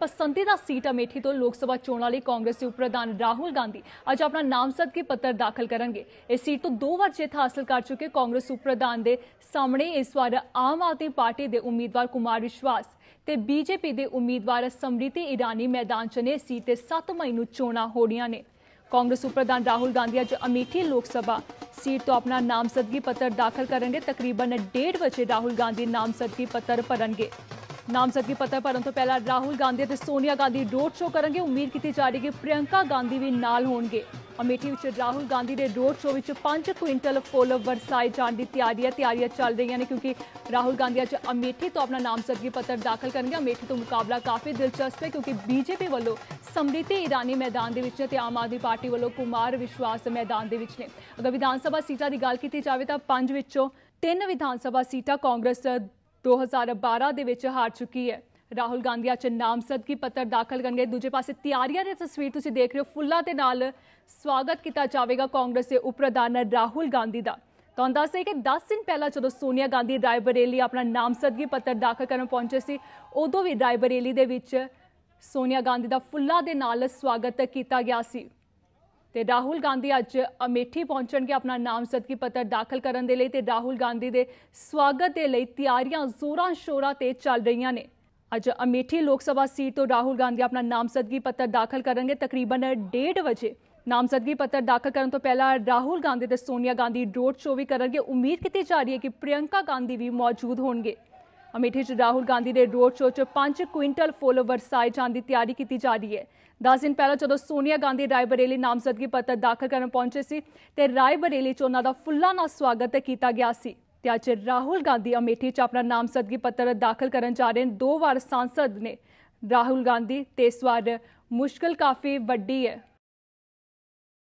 ਪਸੰਦੀਦਾ ਸੀਟ ਅਮੇਠੀ ਤੋਂ ਲੋਕ ਸਭਾ ਚੋਣਾਂ ਲਈ ਕਾਂਗਰਸ ਦੇ ਉਪ ਪ੍ਰਧਾਨ ਰਾਹੁਲ ਗਾਂਧੀ ਅੱਜ ਆਪਣਾ ਨਾਮਜ਼ਦਗੀ ਪੱਤਰ ਦਾਖਲ ਕਰਨਗੇ। ਇਸ ਸੀਟ ਤੋਂ ਦੋ ਵਾਰ ਜਿੱਤ ਹਾਸਲ ਕਰ ਚੁੱਕੇ ਕਾਂਗਰਸ ਉਪ ਪ੍ਰਧਾਨ ਦੇ ਸਾਹਮਣੇ ਇਸ ਵਾਰ ਆਮ ਆਦਮੀ ਪਾਰਟੀ ਦੇ ਉਮੀਦਵਾਰ ਕੁਮਾਰ ਵਿਸ਼ਵਾਸ ਤੇ ਬੀਜੇਪੀ ਦੇ ਉਮੀਦਵਾਰ ਸਮ੍ਰਿਤੀ ਇਰਾਨੀ ਮੈਦਾਨ 'ਚ ਨੇ। ਸੀਟ ਤੇ 7 ਮਈ ਨੂੰ ਚੋਣਾਂ ਹੋਣੀਆਂ ਨੇ। ਕਾਂਗਰਸ ਉਪ ਪ੍ਰਧਾਨ ਰਾਹੁਲ ਗਾਂਧੀ ਅੱਜ ਅਮੇਠੀ ਲੋਕ ਸਭਾ ਸੀਟ ਤੋਂ ਆਪਣਾ ਨਾਮਜ਼ਦਗੀ ਪੱਤਰ ਦਾਖਲ ਕਰਨਗੇ। ਤਕਰੀਬਨ 1:30 ਵਜੇ ਰਾਹੁਲ ਗਾਂਧੀ ਨਾਮਜ਼ਦਗੀ ਪੱਤਰ ਭਰਨਗੇ। ਨਾਮਜ਼ਦਗੀ ਪੱਤਰ ਭਰਨ ਤੋਂ ਪਹਿਲਾਂ ਰਾਹੁਲ ਗਾਂਧੀ ਅਤੇ ਸੋਨੀਆ ਗਾਂਧੀ ਰੋਡ ਸ਼ੋਅ ਕਰਨਗੇ। ਉਮੀਦ ਕੀਤੀ ਜਾ ਰਹੀ ਹੈ ਕਿ ਪ੍ਰਿਯੰਕਾ ਗਾਂਧੀ ਵੀ ਨਾਲ ਹੋਣਗੇ। ਅਮੇਠੀ ਵਿੱਚ ਰਾਹੁਲ ਗਾਂਧੀ ਦੇ ਰੋਡ ਸ਼ੋਅ ਵਿੱਚ 5 ਕੁਇੰਟਲ ਫੁੱਲ ਵਰਸਾਏ ਜਾਣ ਦੀ ਤਿਆਰੀ ਹੈ। ਤਿਆਰੀਆਂ ਚੱਲ ਰਹੀਆਂ ਨੇ ਕਿਉਂਕਿ ਰਾਹੁਲ ਗਾਂਧੀ ਅੱਜ ਅਮੇਠੀ ਤੋਂ ਆਪਣਾ ਨਾਮਜ਼ਦਗੀ ਪੱਤਰ ਦਾਖਲ ਕਰਨਗੇ। ਅਮੇਠੀ ਤੋਂ ਮੁਕਾਬਲਾ ਕਾਫੀ ਦਿਲਚਸਪ ਹੈ ਕਿਉਂਕਿ ਬੀਜੇਪੀ ਵੱਲੋਂ ਸਮ੍ਰਿਤੀ ਇਰਾਨੀ ਮੈਦਾਨ ਦੇ ਵਿੱਚ ਨੇ ਤੇ ਆਮ ਆਦਮੀ ਪਾਰਟੀ ਵੱਲੋਂ ਕੁਮਾਰ ਵਿਸ਼ਵਾਸ ਮੈਦਾਨ ਦੇ ਵਿੱਚ ਨੇ। ਅਗਰ ਵਿਧਾਨ ਸਭਾ ਸੀਟਾਂ ਦੀ ਗੱਲ ਕੀਤੀ ਜਾਵੇ ਤਾਂ ਪੰਜ ਵਿੱਚੋਂ ਤਿੰਨ ਵਿਧਾਨ ਸਭਾ ਸੀਟਾਂ ਕਾਂਗਰਸ 2012 ਦੇ ਵਿੱਚ ਹਾਰ ਚੁੱਕੀ ਹੈ। ਰਾਹੁਲ ਗਾਂਧੀ ਅੱਜ ਨਾਮਜ਼ਦਗੀ ਪੱਤਰ ਦਾਖਲ ਕਰਨਗੇ ਦੂਜੇ ਪਾਸੇ ਤਿਆਰੀਆਂ ਦੀ ਤਸਵੀਰ ਤੁਸੀਂ ਦੇਖ ਰਹੇ ਹੋ। ਫੁੱਲਾਂ ਦੇ ਨਾਲ ਸਵਾਗਤ ਕੀਤਾ ਜਾਵੇਗਾ ਕਾਂਗਰਸ ਦੇ ਉਪ ਪ੍ਰਧਾਨ ਰਾਹੁਲ ਗਾਂਧੀ ਦਾ। ਤੁਹਾਨੂੰ ਦੱਸ ਦਈਏ ਕਿ 10 ਦਿਨ ਪਹਿਲਾਂ ਜਦੋਂ ਸੋਨੀਆ ਗਾਂਧੀ ਰਾਏਬਰੇਲੀ ਆਪਣਾ ਨਾਮਜ਼ਦਗੀ ਪੱਤਰ ਦਾਖਲ ਕਰਨ ਪਹੁੰਚੇ ਸੀ, ਉਦੋਂ ਵੀ ਰਾਏਬਰੇਲੀ ਦੇ ਵਿੱਚ ਸੋਨੀਆ ਗਾਂਧੀ ਦਾ ਫੁੱਲਾਂ ਦੇ ਨਾਲ ਸਵਾਗਤ ਕੀਤਾ ਗਿਆ ਸੀ। ਤੇ ਰਾਹੁਲ ਗਾਂਧੀ ਅੱਜ ਅਮੇਠੀ ਪਹੁੰਚਣਗੇ ਆਪਣਾ ਨਾਮਜ਼ਦਗੀ ਪੱਤਰ ਦਾਖਲ ਕਰਨ ਦੇ ਲਈ ਤੇ ਰਾਹੁਲ ਗਾਂਧੀ ਦੇ ਸਵਾਗਤ ਦੇ ਲਈ ਤਿਆਰੀਆਂ ਜ਼ੋਰਾਂ ਸ਼ੋਰਾਂ ਤੇ ਚੱਲ ਰਹੀਆਂ ਨੇ। ਅੱਜ ਅਮੇਠੀ ਲੋਕ ਸਭਾ ਸੀਟ ਤੋਂ ਰਾਹੁਲ ਗਾਂਧੀ ਆਪਣਾ ਨਾਮਜ਼ਦਗੀ ਪੱਤਰ ਦਾਖਲ ਕਰਨਗੇ। ਤਕਰੀਬਨ 1:30 ਵਜੇ ਨਾਮਜ਼ਦਗੀ ਪੱਤਰ ਦਾਖਲ ਕਰਨ ਤੋਂ ਪਹਿਲਾਂ ਰਾਹੁਲ ਗਾਂਧੀ ਤੇ ਸੋਨੀਆ ਗਾਂਧੀ ਰੋਡ ਸ਼ੋਅ ਵੀ ਕਰਨਗੇ। ਉਮੀਦ ਕੀਤੀ ਜਾ ਰਹੀ ਹੈ ਕਿ ਪ੍ਰਿਯੰਕਾ ਗਾਂਧੀ ਵੀ ਮੌਜੂਦ ਹੋਣਗੇ। ਅਮੇਠੀ 'ਚ ਰਾਹੁਲ ਗਾਂਧੀ ਦੇ ਰੋਡ ਸ਼ੋਅ 'ਚ 5 ਕੁਇੰਟਲ ਫੁੱਲ ਵਰਸਾਏ ਜਾਣ ਦੀ ਤਿਆਰੀ ਕੀਤੀ ਜਾ ਰਹੀ ਹੈ। 10 ਦਿਨ ਪਹਿਲਾਂ ਜਦੋਂ ਸੋਨੀਆ ਗਾਂਧੀ ਰਾਏਬਰੇਲੀ ਨਾਮਜ਼ਦਗੀ ਪੱਤਰ ਦਾਖਲ ਕਰਨ ਪਹੁੰਚੇ ਸੀ ਤੇ ਰਾਏਬਰੇਲੀ 'ਚ ਉਹਨਾਂ ਦਾ ਫੁੱਲਾਂ ਨਾਲ ਸਵਾਗਤ ਕੀਤਾ ਗਿਆ ਸੀ। ਤੇ ਅੱਜ ਰਾਹੁਲ ਗਾਂਧੀ ਅਮੇਠੀ 'ਚ ਆਪਣਾ ਨਾਮਜ਼ਦਗੀ ਪੱਤਰ ਦਾਖਲ ਕਰਨ ਜਾ ਰਹੇ ਨੇ। ਦੋ ਵਾਰ ਸੰਸਦ ਨੇ ਰਾਹੁਲ ਗਾਂਧੀ ਤੇ ਇਸ ਵਾਰ ਮੁਸ਼ਕਲ ਕਾਫੀ ਵੱਡੀ ਹੈ।